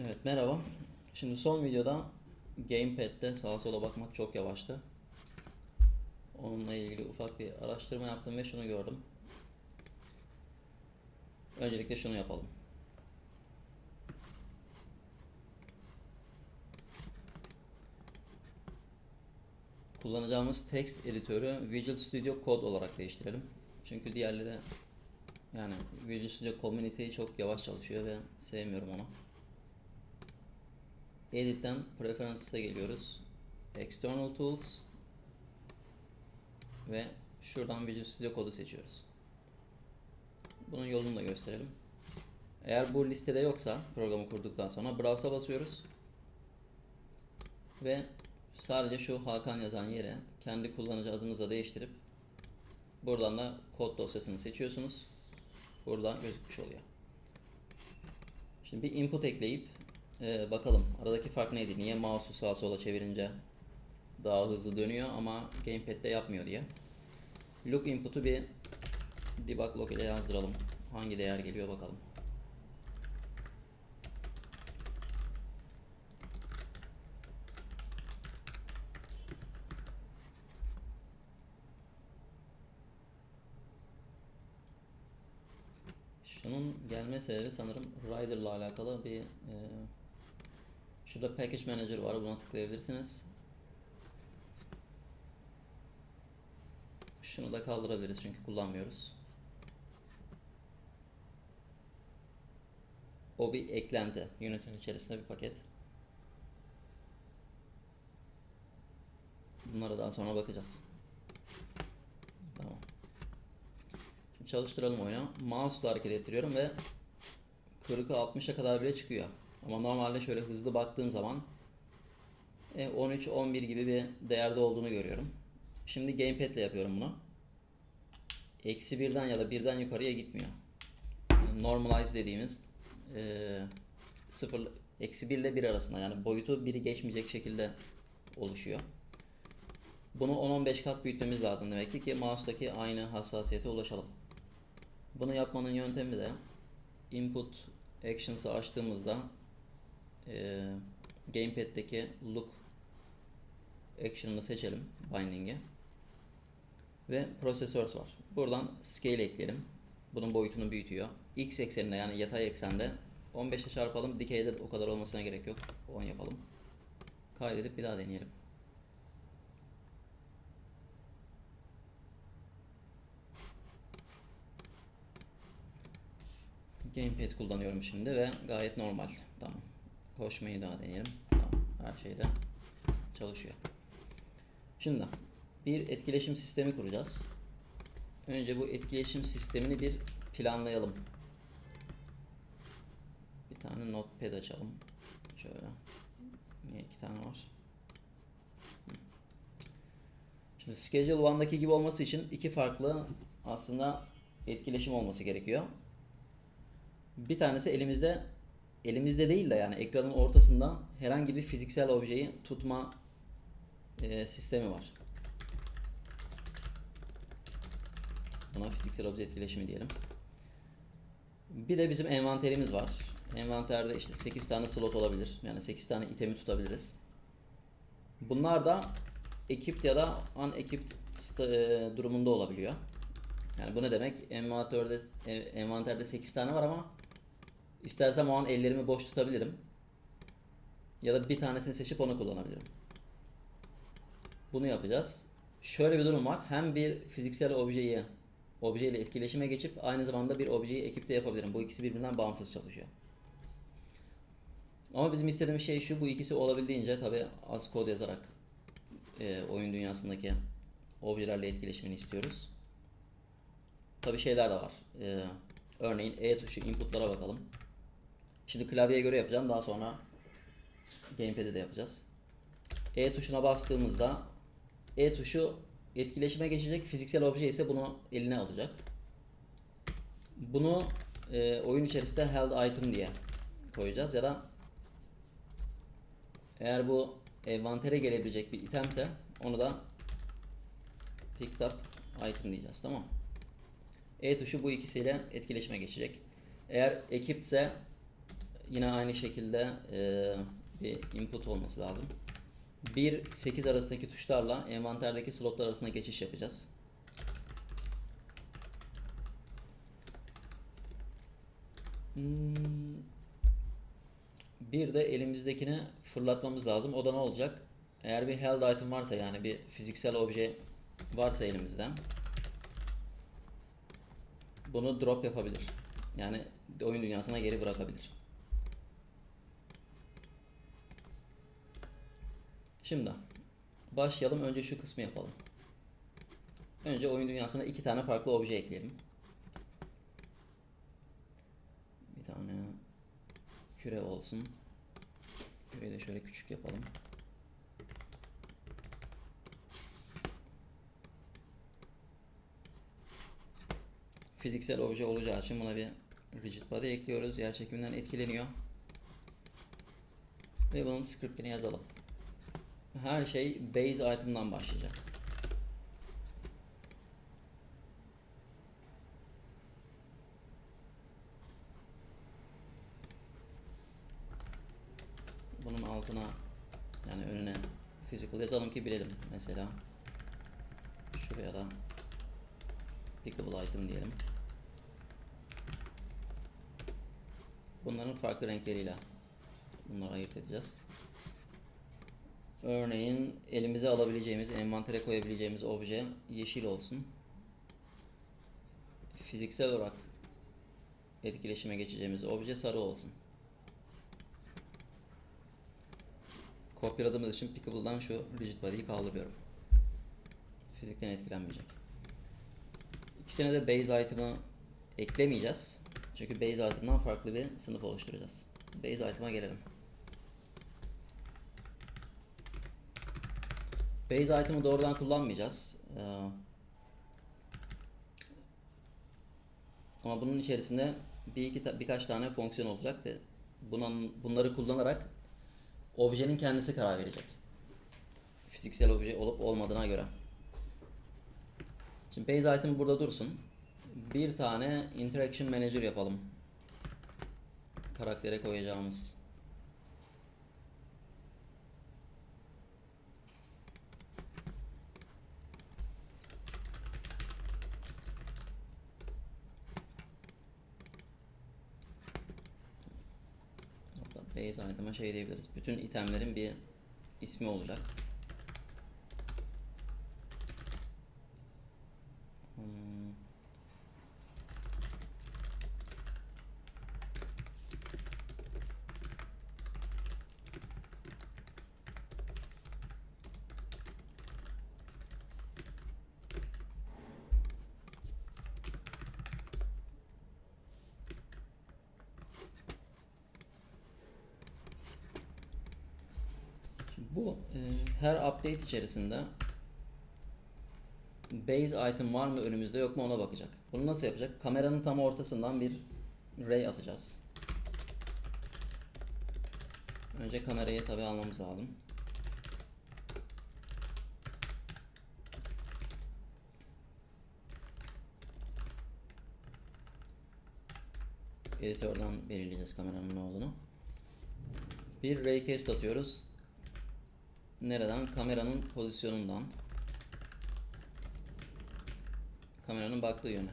Evet merhaba. Şimdi son videoda Gamepad'de sağa sola bakmak çok yavaştı. Onunla ilgili ufak bir araştırma yaptım ve şunu gördüm. Öncelikle şunu yapalım. Kullanacağımız text editörü Visual Studio Code olarak değiştirelim. Çünkü diğerleri yani Visual Studio Community çok yavaş çalışıyor ve sevmiyorum onu. Edit'ten Preferences'e geliyoruz. External Tools ve şuradan Visual Studio Code'u seçiyoruz. Bunun yolunu da gösterelim. Eğer bu listede yoksa programı kurduktan sonra Browse'a basıyoruz. Ve sadece şu Hakan yazan yere kendi kullanıcı adınızla değiştirip buradan da kod dosyasını seçiyorsunuz. Buradan gözükmüş oluyor. Şimdi bir input ekleyip e, bakalım aradaki fark neydi? Niye mouse'u sağa sola çevirince daha hızlı dönüyor ama gamepad'de yapmıyor diye. Look input'u bir debug log ile yazdıralım. Hangi değer geliyor bakalım. Şunun gelme sebebi sanırım Rider'la alakalı bir e, şurada Package Manager var buna tıklayabilirsiniz. Şunu da kaldırabiliriz çünkü kullanmıyoruz. O bir eklenti. Unity'nin içerisinde bir paket. Bunlara daha sonra bakacağız. Tamam. Şimdi çalıştıralım oyunu. Mouse'la hareket ettiriyorum ve 40'ı 60'a kadar bile çıkıyor. Ama normalde şöyle hızlı baktığım zaman 13-11 gibi bir değerde olduğunu görüyorum. Şimdi gamepad ile yapıyorum bunu. Eksi birden ya da birden yukarıya gitmiyor. Normalize dediğimiz e, sıfır, eksi 1 ile 1 arasında yani boyutu biri geçmeyecek şekilde oluşuyor. Bunu 10-15 kat büyütmemiz lazım demek ki ki mouse'daki aynı hassasiyete ulaşalım. Bunu yapmanın yöntemi de input actions'ı açtığımızda e, gamepad'deki look action'ını seçelim binding'e ve processors var. Buradan scale ekleyelim. Bunun boyutunu büyütüyor. X ekseninde yani yatay eksende 15'e çarpalım. Dikeyde o kadar olmasına gerek yok. 10 yapalım. Kaydedip bir daha deneyelim. Gamepad kullanıyorum şimdi ve gayet normal. Tamam. Koşmayı daha deneyelim. Tamam. Her şeyde çalışıyor. Şimdi bir etkileşim sistemi kuracağız. Önce bu etkileşim sistemini bir planlayalım. Bir tane notepad açalım. Şöyle. Niye iki tane var? Şimdi Schedule 1'daki gibi olması için iki farklı aslında etkileşim olması gerekiyor. Bir tanesi elimizde elimizde değil de yani ekranın ortasında herhangi bir fiziksel objeyi tutma e, sistemi var. Buna fiziksel obje etkileşimi diyelim. Bir de bizim envanterimiz var. Envanterde işte 8 tane slot olabilir. Yani 8 tane itemi tutabiliriz. Bunlar da equipped ya da unequipped sta- e, durumunda olabiliyor. Yani bu ne demek? Envanterde, e, envanterde 8 tane var ama istersem o an ellerimi boş tutabilirim. Ya da bir tanesini seçip onu kullanabilirim. Bunu yapacağız. Şöyle bir durum var. Hem bir fiziksel objeyi objeyle etkileşime geçip aynı zamanda bir objeyi ekipte yapabilirim. Bu ikisi birbirinden bağımsız çalışıyor. Ama bizim istediğimiz şey şu, bu ikisi olabildiğince tabi az kod yazarak e, oyun dünyasındaki objelerle etkileşimini istiyoruz. Tabi şeyler de var. E, örneğin E tuşu inputlara bakalım. Şimdi klavyeye göre yapacağım. Daha sonra gamepad'e de yapacağız. E tuşuna bastığımızda E tuşu etkileşime geçecek. Fiziksel obje ise bunu eline alacak. Bunu e, oyun içerisinde held item diye koyacağız ya da eğer bu envantere gelebilecek bir itemse onu da picked up item diyeceğiz tamam E tuşu bu ikisiyle etkileşime geçecek. Eğer ekipse yine aynı şekilde e, bir input olması lazım. 1-8 arasındaki tuşlarla envanterdeki slotlar arasında geçiş yapacağız. Hmm, bir de elimizdekini fırlatmamız lazım. O da ne olacak? Eğer bir held item varsa yani bir fiziksel obje varsa elimizde bunu drop yapabilir. Yani oyun dünyasına geri bırakabilir. Şimdi başlayalım. Önce şu kısmı yapalım. Önce oyun dünyasına iki tane farklı obje ekleyelim. Bir tane küre olsun. Küreyi de şöyle küçük yapalım. Fiziksel obje olacağı için buna bir rigid body ekliyoruz. Yer çekiminden etkileniyor. Ve bunun scriptini yazalım. Her şey base item'dan başlayacak. Bunun altına yani önüne physical yazalım ki bilelim. Mesela şuraya da pickable item diyelim. Bunların farklı renkleriyle bunları ayırt edeceğiz. Örneğin elimize alabileceğimiz, envantere koyabileceğimiz obje yeşil olsun. Fiziksel olarak etkileşime geçeceğimiz obje sarı olsun. Kopyaladığımız için Pickable'dan şu rigid body'yi kaldırıyorum. Fizikten etkilenmeyecek. İkisine de base item'ı eklemeyeceğiz. Çünkü base item'dan farklı bir sınıf oluşturacağız. Base item'a gelelim. Base item'ı doğrudan kullanmayacağız. Ee, ama bunun içerisinde bir iki ta- birkaç tane fonksiyon olacak da bunun, bunları kullanarak objenin kendisi karar verecek. Fiziksel obje olup olmadığına göre. Şimdi base item burada dursun. Bir tane interaction manager yapalım. Karaktere koyacağımız. Hatta base item'a şey diyebiliriz. Bütün itemlerin bir ismi olacak. Bu e, her update içerisinde base item var mı önümüzde yok mu ona bakacak. Bunu nasıl yapacak? Kameranın tam ortasından bir ray atacağız. Önce kamerayı tabi almamız lazım. Editörden belirleyeceğiz kameranın ne olduğunu. Bir raycast atıyoruz. Nereden? Kameranın pozisyonundan. Kameranın baktığı yöne.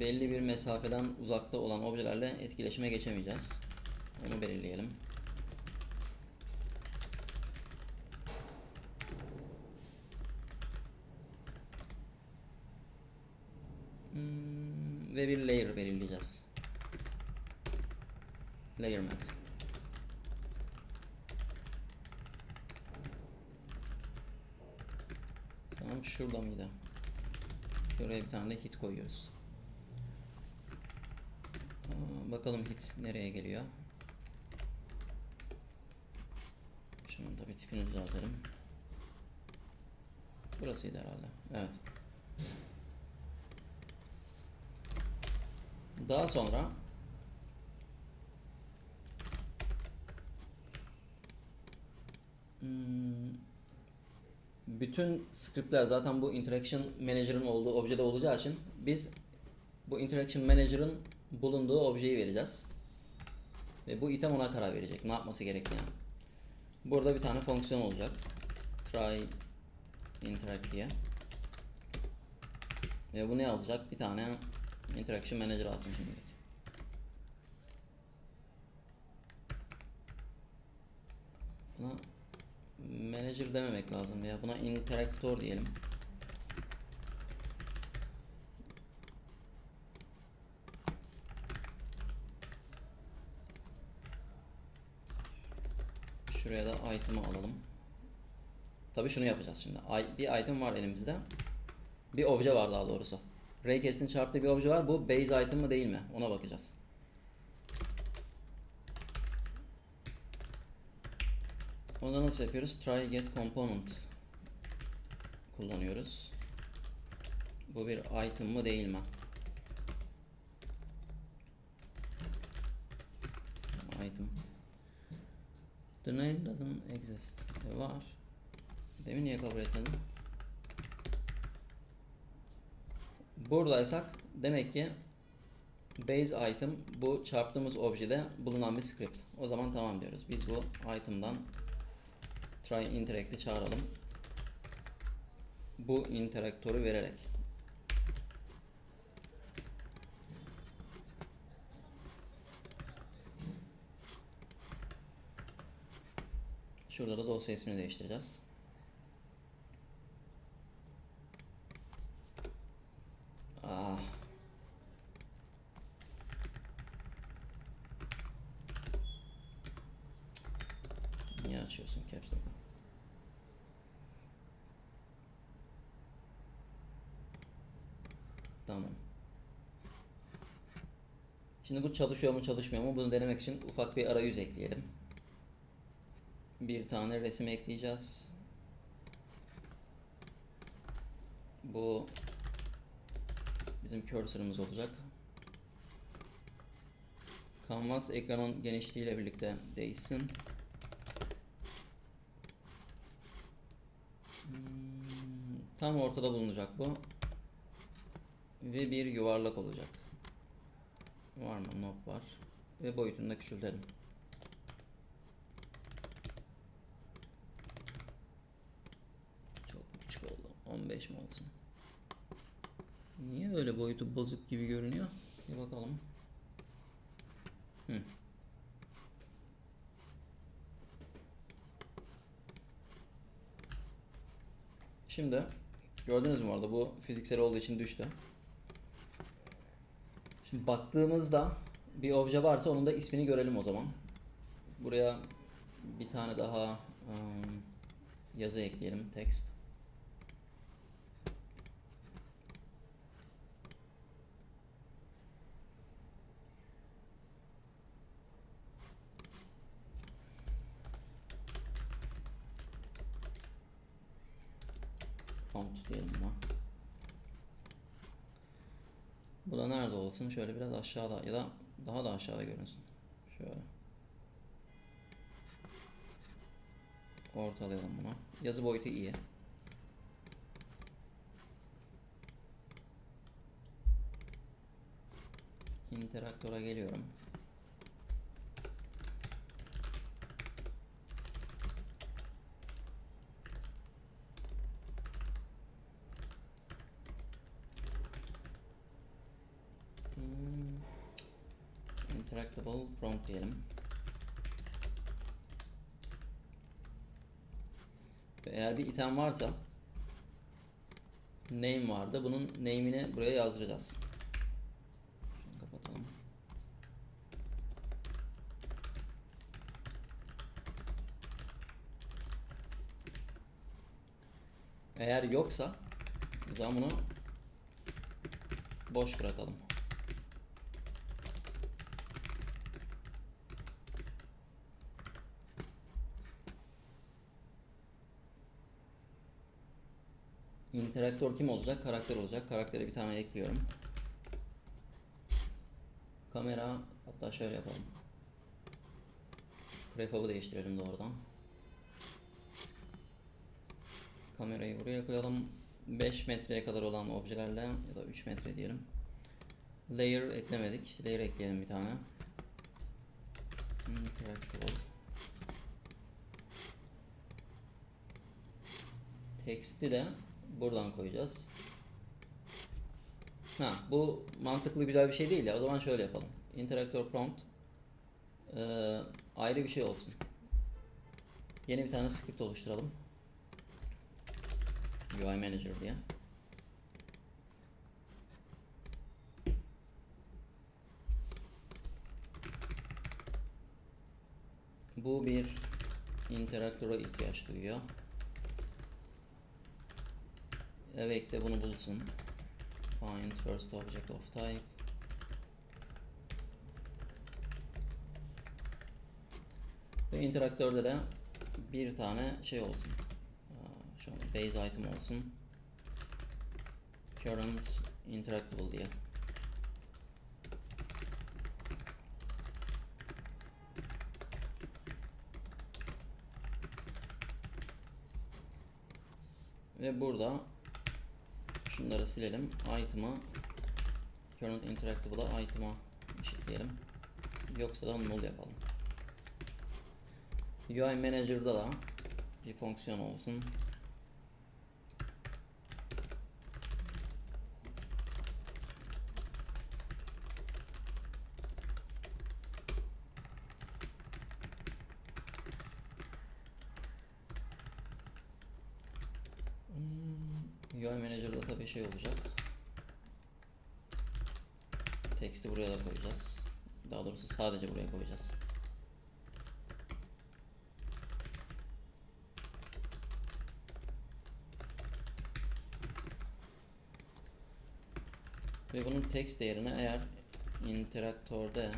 Belli bir mesafeden uzakta olan objelerle etkileşime geçemeyeceğiz. Onu belirleyelim. Hmm, ve bir layer belirleyeceğiz. Layer mask. Tamam şurada mıydı? Şuraya bir tane de hit koyuyoruz. Bakalım hit nereye geliyor. Şunun da bir tipini düzeltelim. Burasıydı herhalde. Evet. Daha sonra Hmm, bütün scriptler zaten bu interaction manager'ın olduğu objede olacağı için biz bu Interaction Manager'ın bulunduğu objeyi vereceğiz. Ve bu item ona karar verecek. Ne yapması gerektiğini. Burada bir tane fonksiyon olacak. Try interact diye. Ve bu ne alacak? Bir tane Interaction Manager alsın şimdilik. Buna manager dememek lazım ya. Buna interactor diyelim. Şuraya da item'ı alalım. Tabii şunu yapacağız şimdi. Bir item var elimizde. Bir obje var daha doğrusu. Raycast'in çarptığı bir obje var. Bu base item mı değil mi? Ona bakacağız. Da nasıl yapıyoruz? Try get component kullanıyoruz. Bu bir item mı değil mi? Item. The name doesn't exist. E, var. Demin niye kabul etmedin? Buradaysak demek ki base item bu çarptığımız objede bulunan bir script. O zaman tamam diyoruz. Biz bu item'dan try interact'i çağıralım. Bu interaktörü vererek. Şurada da dosya ismini değiştireceğiz. Şimdi bu çalışıyor mu çalışmıyor mu bunu denemek için ufak bir arayüz ekleyelim. Bir tane resim ekleyeceğiz. Bu bizim cursor'ımız olacak. Canvas ekranın genişliğiyle birlikte değişsin. Hmm, Tam ortada bulunacak bu. Ve bir yuvarlak olacak. Var mı? Nope var. Ve boyutunu da küçültelim. Çok küçük oldu. 15 mi olsun? Niye öyle boyutu bozuk gibi görünüyor? Bir bakalım. Hı. Şimdi gördünüz mü orada bu fiziksel olduğu için düştü. Şimdi baktığımızda bir obje varsa onun da ismini görelim o zaman. Buraya bir tane daha ım, yazı ekleyelim text. Prompt diyelim buna. Bu da nerede olsun? Şöyle biraz aşağıda ya da daha da aşağıda görünsün. Şöyle. Ortalayalım bunu. Yazı boyutu iyi. Interaktöre geliyorum. Hmm. Interactable prompt diyelim. Ve Eğer bir item varsa name vardı. Bunun name'ini buraya yazdıracağız. Şunu kapatalım. Eğer yoksa o zaman bunu boş bırakalım. Interaktör kim olacak? Karakter olacak. Karaktere bir tane ekliyorum. Kamera hatta şöyle yapalım. Prefab'ı değiştirelim doğrudan. Kamerayı buraya koyalım. 5 metreye kadar olan objelerle ya da 3 metre diyelim. Layer eklemedik. Layer ekleyelim bir tane. Interactable. Teksti de buradan koyacağız. Ha, bu mantıklı güzel bir şey değil ya. O zaman şöyle yapalım. Interactor prompt eee, ayrı bir şey olsun. Yeni bir tane script oluşturalım. UI Manager diye. Bu bir interaktöre ihtiyaç duyuyor. Evet de bunu bulsun. Find first object of type. Ve interaktörde de bir tane şey olsun. Aa, Şu an base item olsun. Current interactable diye. Ve burada şunları silelim. Item'a current interactable'a item'a eşitleyelim. Yoksa da null yapalım. UI Manager'da da bir fonksiyon olsun. Hmm, UI Manager'da tabii şey olacak. Teksti buraya da koyacağız. Daha doğrusu sadece buraya koyacağız. Ve bunun text değerine eğer interaktörde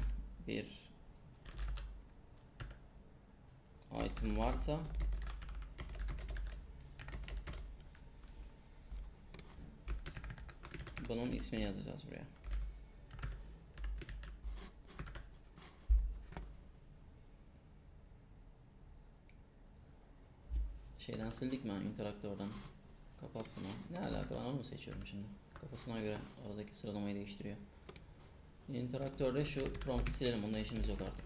bir item varsa bunun ismini yazacağız buraya. Şeyden sildik mi interaktörden? Kapat bunu. Ne alaka ben onu seçiyorum şimdi? Kafasına göre aradaki sıralamayı değiştiriyor. İnteraktörde şu prompt'u silelim. Bunda işimiz yok artık.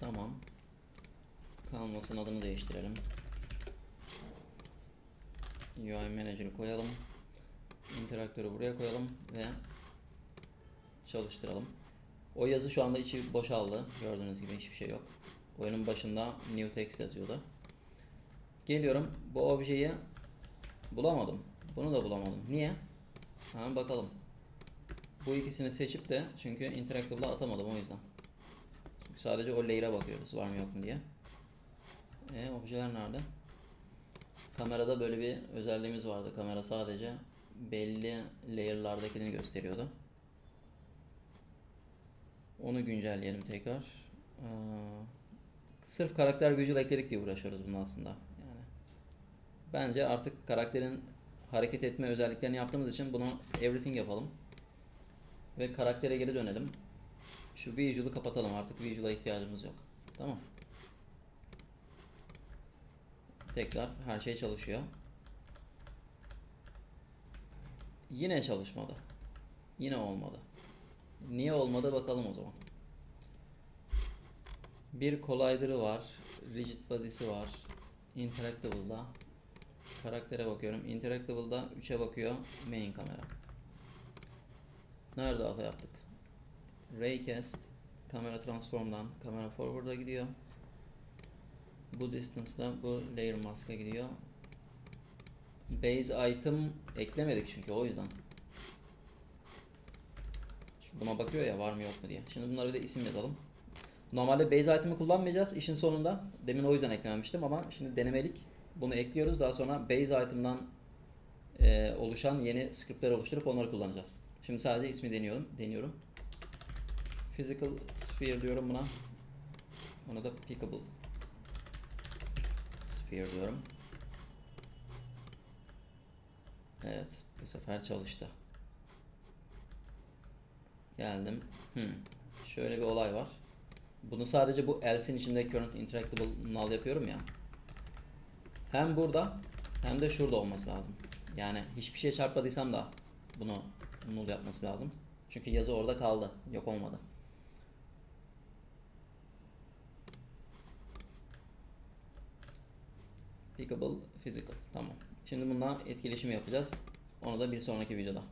Tamam. Canvas'ın adını değiştirelim. UI Manager'ı koyalım. Interaktörü buraya koyalım ve çalıştıralım. O yazı şu anda içi boşaldı. Gördüğünüz gibi hiçbir şey yok. Oyunun başında new text yazıyordu. Geliyorum. Bu objeyi bulamadım. Bunu da bulamadım. Niye? Hemen bakalım. Bu ikisini seçip de çünkü interactive'la atamadım o yüzden. Çünkü sadece o layer'a bakıyoruz var mı yok mu diye. E objeler nerede? Kamerada böyle bir özelliğimiz vardı. Kamera sadece belli layer'lardakini gösteriyordu. Onu güncelleyelim tekrar. Ee, sırf karakter visual ekledik diye uğraşıyoruz bunun aslında. Yani bence artık karakterin hareket etme özelliklerini yaptığımız için bunu everything yapalım. Ve karaktere geri dönelim. Şu visual'ı kapatalım artık visual'a ihtiyacımız yok. Tamam. Tekrar her şey çalışıyor. Yine çalışmadı. Yine olmadı. Niye olmadı bakalım o zaman. Bir collider'ı var. Rigid body'si var. Interactable'da. Karaktere bakıyorum. Interactable'da 3'e bakıyor. Main kamera. Nerede hata yaptık? Raycast kamera transform'dan kamera forward'a gidiyor. Bu distance'da bu layer mask'a gidiyor. Base item eklemedik çünkü o yüzden. Buna bakıyor ya var mı yok mu diye. Şimdi bunlara bir de isim yazalım. Normalde base item'ı kullanmayacağız işin sonunda. Demin o yüzden eklememiştim ama şimdi denemelik. Bunu ekliyoruz. Daha sonra base item'dan e, oluşan yeni scriptler oluşturup onları kullanacağız. Şimdi sadece ismi deniyorum. Deniyorum. Physical sphere diyorum buna. Buna da pickable diyorum. Evet, bu sefer çalıştı. Geldim. Hmm. Şöyle bir olay var. Bunu sadece bu else'in içinde current interactable null yapıyorum ya. Hem burada hem de şurada olması lazım. Yani hiçbir şey çarpmadıysam da bunu null yapması lazım. Çünkü yazı orada kaldı. Yok olmadı. Pickable physical. Tamam. Şimdi bununla etkileşim yapacağız. Onu da bir sonraki videoda.